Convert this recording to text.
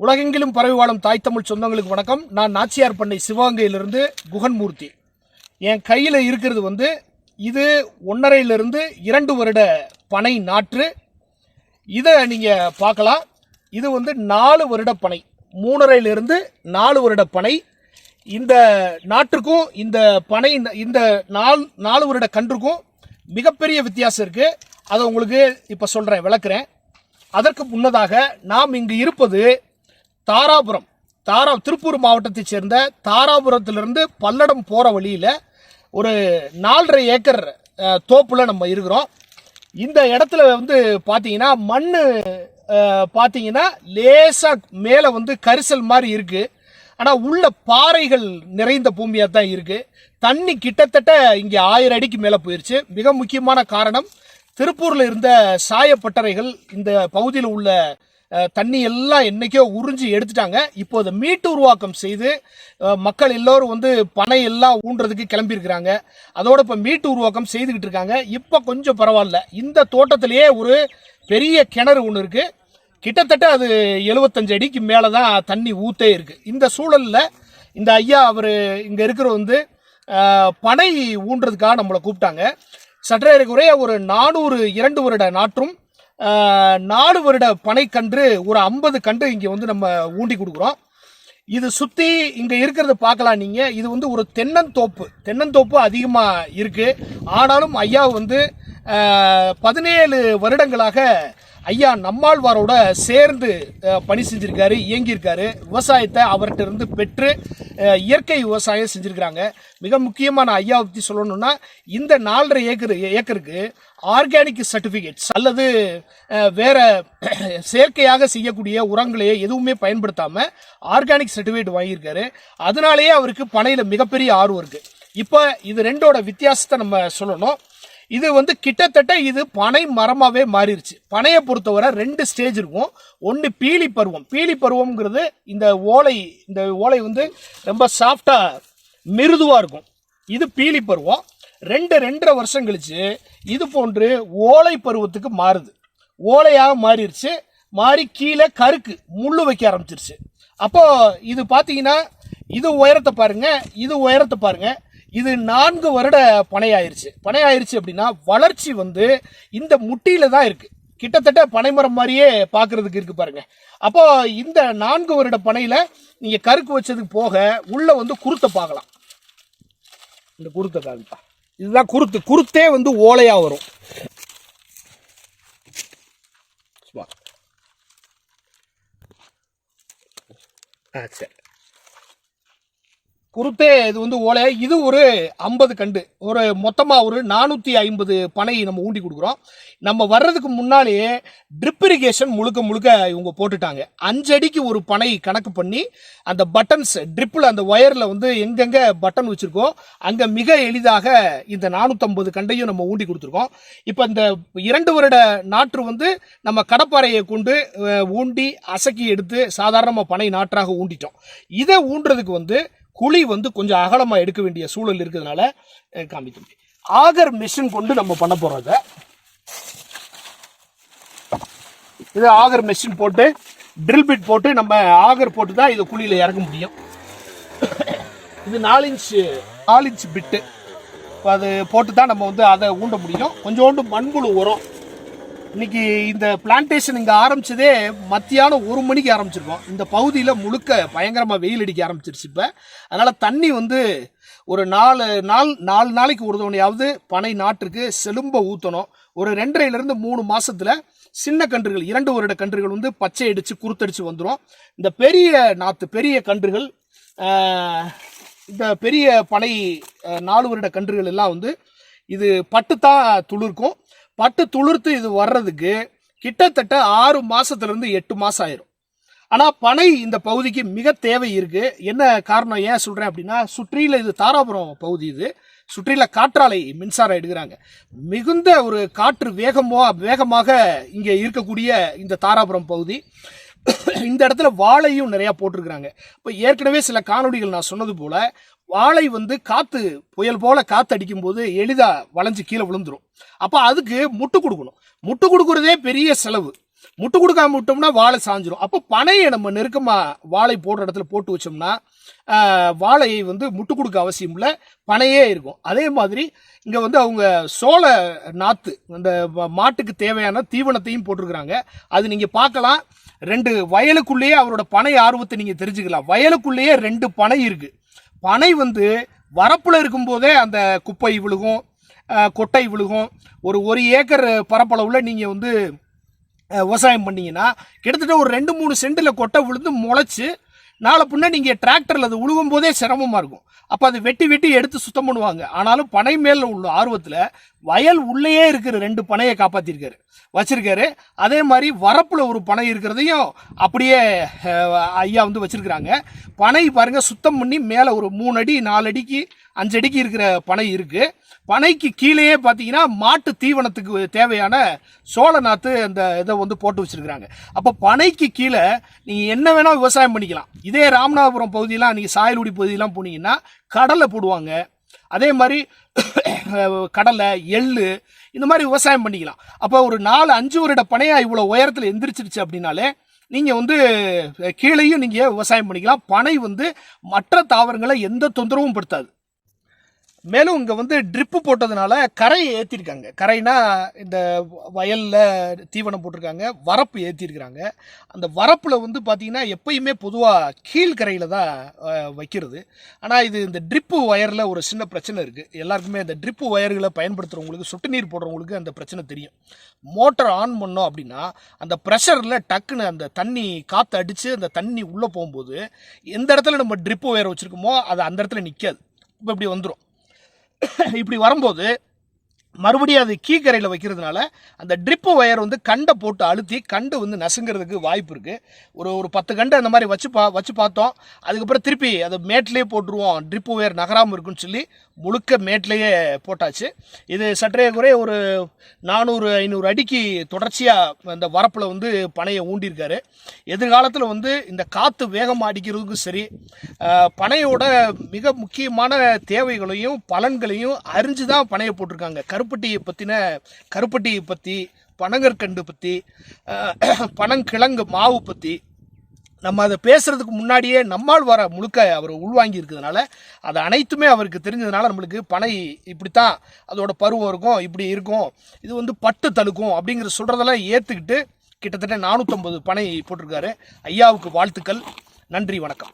உலகெங்கிலும் பரவி வாழும் தாய் தமிழ் சொந்தங்களுக்கு வணக்கம். நான் நாச்சியார் பண்ணை சிவகங்கையிலிருந்து குகன்மூர்த்தி. என் கையில் இருக்கிறது வந்து இது ஒன்றரையிலிருந்து இரண்டு வருட பனை நாற்று. இதை நீங்கள் பார்க்கலாம். இது வந்து நாலு வருட பனை. மூணரையிலிருந்து நாலு வருட பனை. இந்த நாற்றுக்கும் இந்த பனை இந்த நாலு நாலு வருட கன்றுக்கும் மிகப்பெரிய வித்தியாசம் இருக்குது அதை உங்களுக்கு இப்போ சொல்கிறேன் விளக்குறேன். அதற்கு முன்னதாக நாம் இங்கு இருப்பது தாராபுரம் தாரா திருப்பூர் மாவட்டத்தைச் சேர்ந்த தாராபுரத்திலிருந்து பல்லடம் போகிற வழியில் ஒரு நாலரை ஏக்கர் தோப்பில் நம்ம இருக்கிறோம். இந்த இடத்துல வந்து பார்த்தீங்கன்னா மண் பார்த்தீங்கன்னா லேசாக மேலே வந்து கரிசல் மாதிரி இருக்குது ஆனால் உள்ள பாறைகள் நிறைந்த பூமியாக தான் இருக்குது தண்ணி கிட்டத்தட்ட இங்கே ஆயிரம் அடிக்கு மேலே போயிடுச்சு மிக முக்கியமான காரணம் திருப்பூரில் இருந்த சாயப்பட்டறைகள் இந்த பகுதியில் உள்ள தண்ணி எல்லாம் என்னைக்கோ உறிஞ்சி எடுத்துட்டாங்க. இப்போ அதை மீட்டு உருவாக்கம் செய்து மக்கள் எல்லோரும் வந்து பனை எல்லாம் ஊன்றதுக்கு கிளம்பியிருக்கிறாங்க. அதோட இப்போ மீட்டு உருவாக்கம் செய்துக்கிட்டு இருக்காங்க. இப்போ கொஞ்சம் பரவாயில்ல. இந்த தோட்டத்திலேயே ஒரு பெரிய கிணறு ஒன்று இருக்குது கிட்டத்தட்ட அது எழுபத்தஞ்சு அடிக்கு மேலே தான் தண்ணி ஊத்தே இருக்குது இந்த சூழலில் இந்த ஐயா அவர் இங்கே இருக்கிற வந்து பனை ஊன்றதுக்காக நம்மளை கூப்பிட்டாங்க. சற்றே குறைய ஒரு நானூறு இரண்டு வருட நாற்றும் நாலு வருட பனைக்கன்று ஒரு ஐம்பது கன்று இங்கே வந்து நம்ம ஊண்டி கொடுக்குறோம். இது சுற்றி இங்கே இருக்கிறத பார்க்கலாம் நீங்கள் இது வந்து ஒரு தென்னந்தோப்பு. தென்னந்தோப்பு அதிகமாக இருக்குது ஆனாலும் ஐயா வந்து பதினேழு வருடங்களாக ஐயா நம்மாழ்வாரோட சேர்ந்து பணி செஞ்சிருக்காரு இயங்கியிருக்காரு. விவசாயத்தை அவர்கிட்ட இருந்து பெற்று இயற்கை விவசாயம் செஞ்சுருக்கிறாங்க. மிக முக்கியமான ஐயா பற்றி சொல்லணும்னா இந்த நாலரை ஏக்கர் ஏக்கருக்கு ஆர்கானிக் சர்டிஃபிகேட்ஸ் அல்லது வேற செயற்கையாக செய்யக்கூடிய உரங்களையே எதுவுமே பயன்படுத்தாமல் ஆர்கானிக் சர்டிஃபிகேட் வாங்கியிருக்காரு. அதனாலேயே அவருக்கு பனையில் மிகப்பெரிய ஆர்வம் இருக்குது இப்போ இது ரெண்டோட வித்தியாசத்தை நம்ம சொல்லணும். இது வந்து கிட்டத்தட்ட இது பனை மரமாகவே மாறிடுச்சு பனையை பொறுத்தவரை ரெண்டு ஸ்டேஜ் இருக்கும். ஒன்று பீலி பருவம். பீலி பருவம்ங்கிறது இந்த ஓலை இந்த ஓலை வந்து ரொம்ப சாஃப்டாக மிருதுவாக இருக்கும். இது பீலி பருவம். ரெண்டு ரெண்டரை வருஷம் கழிச்சு இது போன்று ஓலை பருவத்துக்கு மாறுது. ஓலையாக மாறிடுச்சு மாறி கீழே கருக்கு முள்ளு வைக்க ஆரம்பிச்சிருச்சு. அப்போது இது பார்த்தீங்கன்னா இது உயரத்தை பாருங்கள் இது உயரத்தை பாருங்கள் இது நான்கு வருட பனையாயிருச்சு. பனையாயிருச்சு அப்படின்னா வளர்ச்சி வந்து இந்த முட்டியில தான் இருக்கு. கிட்டத்தட்ட பனைமரம் மாதிரியே பார்க்கறதுக்கு இருக்கு பாருங்க. அப்போ இந்த நான்கு வருட பனையில நீங்க கருக்கு வச்சதுக்கு போக உள்ள வந்து குருத்தை பார்க்கலாம். இந்த குருத்தை காமிப்பா இதுதான் குருத்து. குருத்தே வந்து ஓலையா வரும். ஆ சரி. குருத்தே இது வந்து ஓலை. இது ஒரு ஐம்பது கண்டு. ஒரு மொத்தமாக ஒரு நானூற்றி ஐம்பது பனை நம்ம ஊண்டி கொடுக்குறோம். நம்ம வர்றதுக்கு முன்னாலேயே ட்ரிப் இரிகேஷன் முழுக்க முழுக்க இவங்க போட்டுட்டாங்க. அஞ்சு அடிக்கு ஒரு பனை கணக்கு பண்ணி அந்த பட்டன்ஸ் ட்ரிப்பில் அந்த ஒயரில் வந்து எங்கெங்கே பட்டன் வச்சுருக்கோம் அங்கே மிக எளிதாக இந்த நானூற்றம்பது கண்டையும் நம்ம ஊண்டி கொடுத்துருக்கோம். இப்போ இந்த இரண்டு வருட நாற்று வந்து நம்ம கடப்பாறையை கொண்டு ஊண்டி அசக்கி எடுத்து சாதாரணமாக பனை நாற்றாக ஊண்டிட்டோம். இதை ஊன்றதுக்கு வந்து குழி வந்து கொஞ்சம் அகலமாக எடுக்க வேண்டிய சூழல் இருக்கிறதுனால காமிக்க முடியும் ஆகர் மிஷின் கொண்டு நம்ம பண்ண போகிறத இது. ஆகர் மிஷின் போட்டு ட்ரில் பிட் போட்டு நம்ம ஆகர் போட்டு தான் இது குழியில் இறக்க முடியும். இது நாலு இன்ச்சு நாலு இன்ச்சு பிட்டு அது போட்டு தான் நம்ம வந்து அதை ஊண்ட முடியும். கொஞ்சோண்டு மண்புழு உரம். இன்னைக்கு இந்த பிளான்டேஷன் இங்கே ஆரம்பிச்சதே மத்தியானம் ஒரு மணிக்கு ஆரம்பிச்சிருக்கோம். இந்த பகுதியில் முழுக்க பயங்கரமாக வெயில் அடிக்க ஆரம்பிச்சிருச்சு இப்போ. அதனால் தண்ணி வந்து ஒரு நாலு நாள் நாலு நாளைக்கு ஒரு தவணையாவது பனை நாட்டுக்கு செலும்ப ஊற்றணும் ஒரு ரெண்டரைலேருந்து மூணு மாதத்தில் சின்ன கன்றுகள் இரண்டு வருட கன்றுகள் வந்து பச்சை அடித்து குருத்தடிச்சு வந்துடும் இந்த பெரிய நாற்று பெரிய கன்றுகள் இந்த பெரிய பனை நாலு வருட கன்றுகள் எல்லாம் வந்து இது பட்டு தான் துளிர்க்கும். பட்டு துளிர்த்து இது வர்றதுக்கு கிட்டத்தட்ட ஆறு மாசத்துலேருந்து எட்டு மாசம் ஆயிரும். ஆனால் பனை இந்த பகுதிக்கு மிக தேவை இருக்கு. என்ன காரணம் ஏன் சொல்கிறேன் அப்படின்னா சுற்றியில் இது தாராபுரம் பகுதி இது. சுற்றியில் காற்றாலை மின்சாரம் எடுக்கிறாங்க. மிகுந்த ஒரு காற்று வேகமோ வேகமாக இங்கே இருக்கக்கூடிய இந்த தாராபுரம் பகுதி. இந்த இடத்துல வாழையும் நிறையா போட்டிருக்கிறாங்க. இப்போ ஏற்கனவே சில காணொடிகள் நான் சொன்னது போல் வாழை வந்து காத்து புயல் போல காத்து அடிக்கும் போது எளிதா வளைஞ்சு கீழே விழுந்துரும். அப்ப அதுக்கு முட்டு கொடுக்கணும். முட்டு கொடுக்கறதே பெரிய செலவு. முட்டு கொடுக்காம விட்டோம்னா வாழை சாஞ்சிரும். அப்போ பனையை நம்ம நெருக்கமாக வாழை போடுற இடத்துல போட்டு வச்சோம்னா வாழையை வந்து முட்டு கொடுக்க அவசியம் இல்லை. பனையே இருக்கும். அதே மாதிரி இங்கே வந்து அவங்க சோள நாற்று அந்த மாட்டுக்கு தேவையான தீவனத்தையும் போட்டிருக்கிறாங்க. அது நீங்கள் பார்க்கலாம். ரெண்டு வயலுக்குள்ளேயே அவரோட பனை ஆர்வத்தை நீங்கள் தெரிஞ்சுக்கலாம். வயலுக்குள்ளேயே ரெண்டு பனை இருக்குது பனை வந்து வரப்பில் இருக்கும்போதே அந்த குப்பை விழுகும் கொட்டை விழுகும். ஒரு ஒரு ஏக்கர் பரப்பளவில் நீங்கள் வந்து விவசாயம் பண்ணிங்கன்னா கிட்டத்தட்ட ஒரு ரெண்டு மூணு சென்டில் கொட்டை விழுந்து முளைச்சி நாளை பின்ன நீங்கள் டிராக்டரில் அது உழுகும் போதே சிரமமாக இருக்கும். அப்போ அது வெட்டி வெட்டி எடுத்து சுத்தம் பண்ணுவாங்க. ஆனாலும் பனை மேலே உள்ள ஆர்வத்தில் வயல் உள்ளேயே இருக்கிற ரெண்டு பனையை காப்பாற்றிருக்காரு வச்சிருக்காரு. அதே மாதிரி வரப்பில் ஒரு பனை இருக்கிறதையும் அப்படியே ஐயா வந்து வச்சிருக்கிறாங்க. பனை பாருங்க சுத்தம் பண்ணி மேலே ஒரு மூணு அடி நாலு அடிக்கு அஞ்சு அடிக்கு இருக்கிற பனை இருக்கு. பனைக்கு கீழேயே பார்த்தீங்கன்னா மாட்டு தீவனத்துக்கு தேவையான சோள நாற்று அந்த இதை வந்து போட்டு வச்சிருக்கிறாங்க. அப்போ பனைக்கு கீழே நீங்கள் என்ன வேணால் விவசாயம் பண்ணிக்கலாம். இதே ராமநாதபுரம் பகுதியெல்லாம் நீங்கள் சாயலுடி பகுதியெலாம் போனீங்கன்னா கடலை போடுவாங்க. அதே மாதிரி கடலை எள்ளு இந்த மாதிரி விவசாயம் பண்ணிக்கலாம். அப்போ ஒரு நாலு அஞ்சு வருட பனையாக இவ்வளோ உயரத்தில் எந்திரிச்சிருச்சு அப்படின்னாலே நீங்கள் வந்து கீழேயும் நீங்கள் விவசாயம் பண்ணிக்கலாம். பனை வந்து மற்ற தாவரங்களை எந்த தொந்தரவும் படுத்தாது. மேலும் இங்கே வந்து ட்ரிப்பு போட்டதுனால கரையை ஏற்றிருக்காங்க கரைனா இந்த வயலில் தீவனம் போட்டிருக்காங்க. வரப்பு ஏற்றிருக்கிறாங்க அந்த வரப்பில் வந்து பார்த்திங்கன்னா எப்பயுமே பொதுவாக கீழ்கரையில் தான் வைக்கிறது. ஆனால் இது இந்த ட்ரிப்பு ஒயரில் ஒரு சின்ன பிரச்சனை இருக்குது எல்லாருக்குமே இந்த ட்ரிப்பு ஒயர்களை பயன்படுத்துகிறவங்களுக்கு சொட்டு நீர் போடுறவங்களுக்கு அந்த பிரச்சனை தெரியும். மோட்டர் ஆன் பண்ணோம் அப்படின்னா அந்த ப்ரெஷரில் டக்குன்னு அந்த தண்ணி காற்று அடித்து அந்த தண்ணி உள்ளே போகும்போது எந்த இடத்துல நம்ம ட்ரிப்பு ஒயர் வச்சுருக்கோமோ அது அந்த இடத்துல நிற்காது இப்போ இப்படி வந்துடும் இப்படி வரும்போது மறுபடியும் அது கீக்கரையில் வைக்கிறதுனால அந்த ட்ரிப்பு ஒயர் வந்து கண்டை போட்டு அழுத்தி கண்டு வந்து நசுங்கிறதுக்கு வாய்ப்பு இருக்குது ஒரு ஒரு பத்து கண்டு அந்த மாதிரி வச்சு பா வச்சு பார்த்தோம். அதுக்கப்புறம் திருப்பி அதை மேட்லேயே போட்டுருவோம். ட்ரிப்பு ஒயர் நகராமல் இருக்குன்னு சொல்லி முழுக்க மேட்லேயே போட்டாச்சு. இது சற்றே குறை ஒரு நானூறு ஐநூறு அடிக்கு தொடர்ச்சியாக அந்த வரப்பில் வந்து பனையை ஊண்டியிருக்காரு எதிர்காலத்தில் வந்து இந்த காற்று வேகமாக அடிக்கிறதுக்கும் சரி பனையோட மிக முக்கியமான தேவைகளையும் பலன்களையும் அறிஞ்சு தான் பனையை போட்டிருக்காங்க. கருப்பட்டியை பற்றின கருப்பட்டியை பற்றி பனங்கற்கண்டு பற்றி பனங்கிழங்கு மாவு பற்றி நம்ம அதை பேசுகிறதுக்கு முன்னாடியே நம்மால் வர முழுக்க அவர் உள்வாங்கி இருக்கிறதுனால அது அனைத்துமே அவருக்கு தெரிஞ்சதுனால நம்மளுக்கு பனை இப்படித்தான் அதோட பருவம் இருக்கும் இப்படி இருக்கும் இது வந்து பட்டு தழுக்கும் அப்படிங்கிற சொல்கிறதெல்லாம் ஏற்றுக்கிட்டு கிட்டத்தட்ட நானூற்றம்பது பனை போட்டிருக்காரு. ஐயாவுக்கு வாழ்த்துக்கள். நன்றி வணக்கம்.